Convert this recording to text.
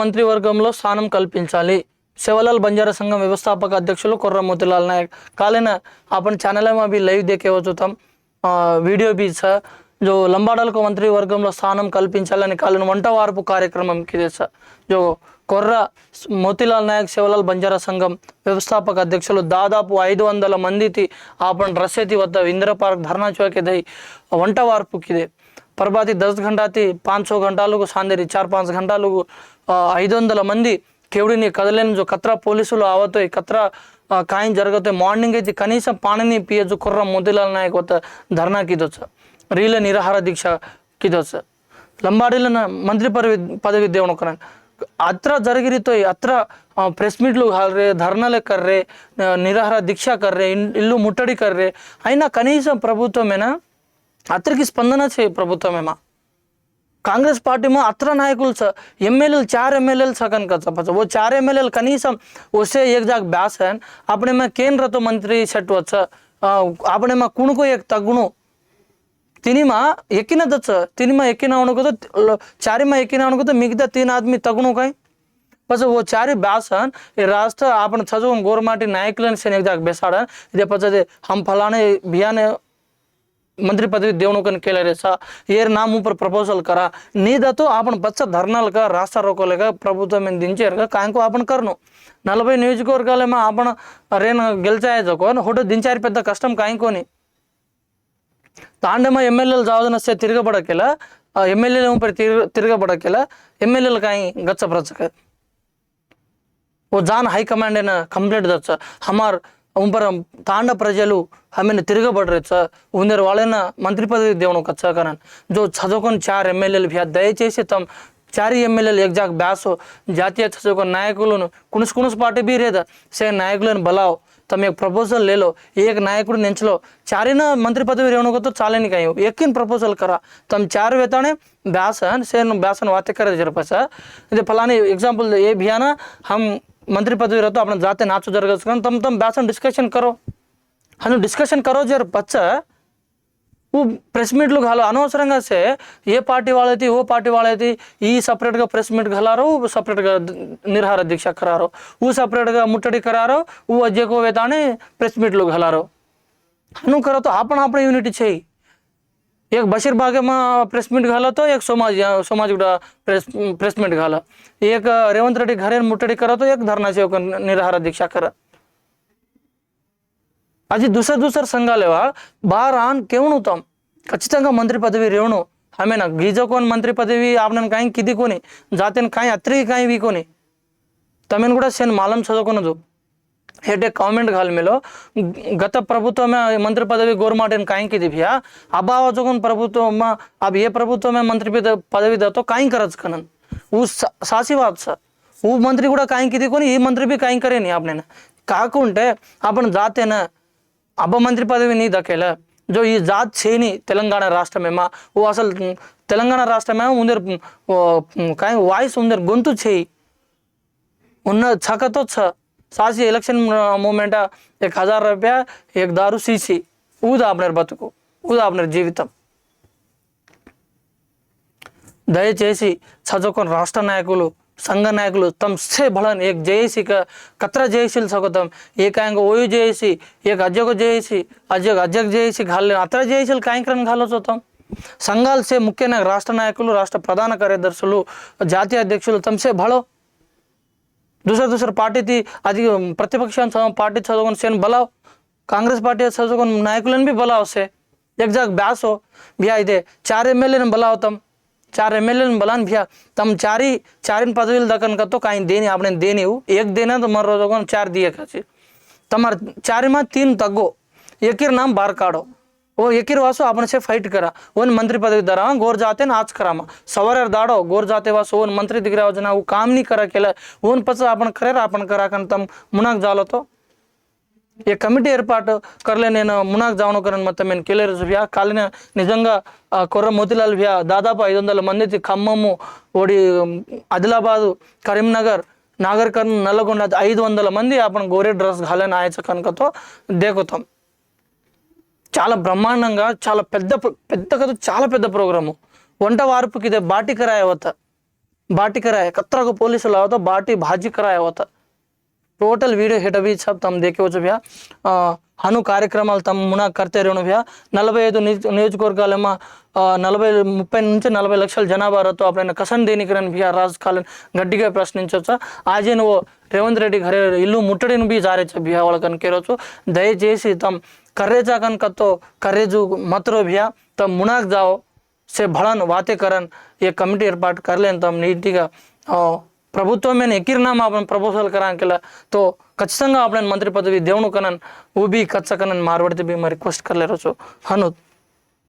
మంత్రివర్గంలో స్థానం కల్పించాలి. శివలాల్ బంజారా సంఘం వ్యవస్థాపక అధ్యక్షులు కుర్ర మోతిలాల్ నాయక్. కాలిన ना ఛానల్ चैनल లైవ్ अभी लाइव వీడియో బీ సార్ జో లంబాడలకు లంబాడాలకు మంత్రివర్గంలో స్థానం కల్పించాలని కాలిన వంటవారపు కార్యక్రమం కిదే సార్ జో కొర్ర మోతిలాల్ నాయక్ శివలాల్ బంజారా సంఘం వ్యవస్థాపక అధ్యక్షులు దాదాపు ఐదు వందల మందికి ఆపణ రసేతి వద్ద ఇంద్రపార్క్ ధర్నా చౌక్ వంట వార్పుకిదే. प्रभाती దస్ ఘంటాతి थी पाँच सौ घंटा लोग सांदेरी चार ఐదు వందల మంది కేవుడిని కదలేని కత్రా పోలీసులు ఆవతాయి కత్రా కాయం జరగతాయి మార్నింగ్ అయితే కనీసం పాణిని పియచ్చు కుర్ర మోతిలాల్ నాయక్ వద్ద ధర్నా కిదొచ్చు రీల నిరాహార దీక్ష కిదొచ్చు లంబాడీల మంత్రి పదవి పదవి దేవునొక్కరాన్ని అత్ర జరిగిరితో అత్ర ప్రెస్ మీట్లు కర్రే ధర్నలు కర్రే నిరాహార దీక్ష కర్రే ఇల్లు ముట్టడి కర్రే అయినా కనీసం ప్రభుత్వమేనా? అతనికి స్పందన చేయ ప్రభుత్వమేమా कांग्रेस पार्टी में अत्र नायकुल छ एम चार एम एल सकन का छ वो चार एम एल कनीसम उससे एक जाग ब्यास है अपने में केंद्र तो मंत्री सेट वच अपने में कुणको एक तगुणु तिनिमा ఎక్కినదచ్చ తినిమా ఎక్కిన అనుకోతో చారిమా ఎక్కిన అనుకోతో మిగతా तीन आदमी तगणु काय बस वो चारी ब्यासन ये राष्ट्र आपण छजून गोरमाटी नायकुलन से एक जाग बेसाडन इदे पछे हम फलाने बियाने మంత్రి పదవి దేవుని ఒక रे सा ఏర్ నా ఊపర్ ప్రపోజల్ కరా. నీదతో ఆపణ బచ్చ ధర్నాలుగా రాష్ట్ర రోకోలుగా ప్రభుత్వం దించారుగా కాంకు ఆపణ కరను. నలభై నియోజకవర్గాలేమో ఆపణ రేణు గెలిచాయజకో హోటో దించారు పెద్ద కష్టం కాంకోని. తాండేమో ఎమ్మెల్యేలు జావదనస్తే తిరగబడకేలా ఎమ్మెల్యేల ఊపరి తిరగ తిరగబడకేలా ఎమ్మెల్యేలు కాయ గచ్చ ప్రచక ఓ జాన్ హైకమాండ్ कमांड కంప్లీట్ ना హమార్ ఉంపరం తాండ ప్రజలు ఆమెను సార్ ఉందర వాళ్ళైనా మంత్రి పదవి దేవుడు కచ్చాకరన్ జో చదువుకొని చార్ ఎమ్మెల్యేలు దయచేసి తమ చారి ఎమ్మెల్యేలు ఎగ్జాక్ట్ బ్యాస్ జాతీయ చదువుకొని నాయకులను కుణుసు కునుసు పార్టీ బీరేద. సే నాయకులను బలావ్. తమ యొక్క ప్రపోజల్ లేలో ఏ నాయకుడు నెంచలో. చారిన మంత్రి పదవి రేణుకతో చాలని కాయ ఎక్కిన ప్రపోజల్ కరా. తమ చారు వేతానే బ్యాసన్ సేను బ్యాసన్ వాత్యకర సార్ అదే ఫలాని ఎగ్జాంపుల్ ఏ బియానా హమ్ मंत्री पदवी रहते अपने जाते नाचो जर तम तम बैसन डिस्कशन करो। हाँ, हम डिस्कशन करो जर बच्चा, वो प्रेस मीट घो अनवसर से ये पार्टी वाले थी, वो पार्टी वाले थी, ये सपरेट का प्रेस मीट घो सपरेट का निर्हार अध्यक्ष करारो वो सपरेट का मुट्ठी करारो वो अज्ञ को वेता प्रेस मीट हलारो हनु करो तो आपन आपन यूनिट चाहिए एक बशीर बागे मा प्रेस मीट घाला तो एक समाज या समाज उड़ा प्रेस प्रेस मीट घाला. एक रेवंत रेड्डी घरेन मुटडी करतो एक धरणा से निराहार दीक्षा करा. अजी दुसर दूसर संगले वाल बाहर आन क्यों नहीं कच्ची तंगा मंत्री पदवी रेवनो हमे ना गीजो कौन मंत्री पदवी आपने कहीं किधी कोनी जाते न कहीं अत्री कहीं भी कोनी तमें उनको सेन मालम सजो कोन जो हेटे कमेंट घाल मेलो गत प्रभुत्व में मंत्री पदवी गोरमाटेन काई की दिभिया अभाव जोगन प्रभुत्व में अब ये प्रभुत्व में मंत्री पद- पदवी देतो काई करच कनन वो सा- सासी बात सा वो मंत्री కూడా కాయి కిది కొని ఈ మంత్రి బి కాయి కరేని आपने కాకుంటే आपण जाते ना अब मंत्री पदवी नहीं दकेला जो ये जात छेनी తెలంగాణ రాష్ట్రమేమా ఓ అసలు తెలంగాణ రాష్ట్రమే ఉందర్ काय వాయిస్ ఉందర్ గొంతు చేయి ఉన్న छकतो छ ಸಾಹಸಿ ಎಲೆಕ್ಷನ್ ಮೂಮೆಂಟ ಎಕ್ ಹಜಾರ್ ರೂಪಾಯಿ ಎಕ್ ದಾರು ಸೀಸಿ ಊದ ಆಪ್ನರ್ ಬతుకు ఊదా ఆప్నర్ జీవితం. దయచేసి చదువుకుని రాష్ట్ర నాయకులు సంఘ నాయకులు తమ్ సే బలన్ ఏక్ జేఏసీ కత్ర జేఏసీలు సగతం. ఏకాయంగా ఓయు జేఏసీ ఏక అధ్యక్ష జేఏసీ అధ్యక్ష అధ్యక్ష జేఏసీ ఘాలే అత్ర జేఏసీలు కాయంకరం ఘాలోచోతాం సంఘాలు సే ముఖ్యంగా రాష్ట్ర నాయకులు రాష్ట్ర ప్రధాన కార్యదర్శులు జాతీయ అధ్యక్షులు తమసే బలో दूसरा दूसरा పార్టీ అది ప్రతిపక్షాన్ని పార్టీ చదువుకుని సేను బలా కాంగ్రెస్ పార్టీ చదువుకుని నాయకులను బి బలా వస్తాయి ఎగ్జాక్ట్ బ్యాసో బియా ఇదే చార్ ఎమ్మెల్యేని బలా అవుతాం चार एम एल बलान भैया तम चार ही चार पदवी दकन का तो कहीं देनी आपने देनी हो एक देना तो मर रोज चार दिए का तमार चार में तीन तग्गो एक नाम बाहर काढ़ो ఓ यकीर వాసు आपने ఫైట్ కరా. ఓన్ మంత్రి పదవి पद గోర్ జాతే నాచ్ కరామా. करामा దాడో గోర్ జాతే వాసు ఓన్ మంత్రి मंत्री వచ్చిన रहा जना वो काम नहीं करा केला वन पच आपण करेर आपण करा कन ఏ కమిటీ ఏర్పాటు కర్లే నేను మునాక్ జావనకరన్ మొత్తం నేను కేలేరు వ్య కాలిన నిజంగా కొర్ర మోతిలాల్ వ్య. దాదాపు ఐదు వందల మంది ఖమ్మము ఓడి ఆదిలాబాదు కరీంనగర్ నాగర్ కర్ణ నల్లగొండ ఐదు వందల మంది అప్పుడు గోరే డ్రెస్ ఘాలని ఆయచ కనుకతో దేకుతాం. చాలా బ్రహ్మాండంగా చాలా పెద్ద ప్ర- పెద్ద కథ చాలా పెద్ద ప్రోగ్రాము వంట వార్పుకి ఇదే బాటికరాయవత बाटी कराया कतरा को पुलिस लाया होता बाटी भाजी कराया होता టోటల్ వీడియో హిట్ అవి సబ్ తమ దేకేవచ్చు భయ్యా ఆ, హను కార్యక్రమాలు తమ మునా కర్తే రేణు భయ్యా నలభై ఐదు నియోజ- నియోజకవర్గాలేమో ఆ, నలభై ముప్పై నుంచి నలభై లక్షల జనాభాతో అప్పుడైనా కసన్ దేనికరని భయ్యా రాజకాలని గట్టిగా ప్రశ్నించవచ్చా ఆజే నువ్వు రేవంత్ రెడ్డి ఘరే ఇల్లు ముట్టడిని బి జారేచ్చ భయ్యా వాళ్ళకని కేరవచ్చు దయచేసి తమ कर्रे जागन का तो कर्रे जो मत रो भैया तब मुनाक जाओ से भड़न वाते करन ये కమిటీ ఏర్పాటు కర్లేని తమ నీటిగా ప్రభుత్వమైన ఎకిర్నామా అప్పుడు ప్రపోజల్ కరానికిల తో ఖచ్చితంగా అప్పుడు మంత్రి పదవి దేవును కనన్ ఊబి కచ్చ కనన్ మార్వడితే బి మరి రిక్వెస్ట్ కర్లేరచ్చు హనుత్.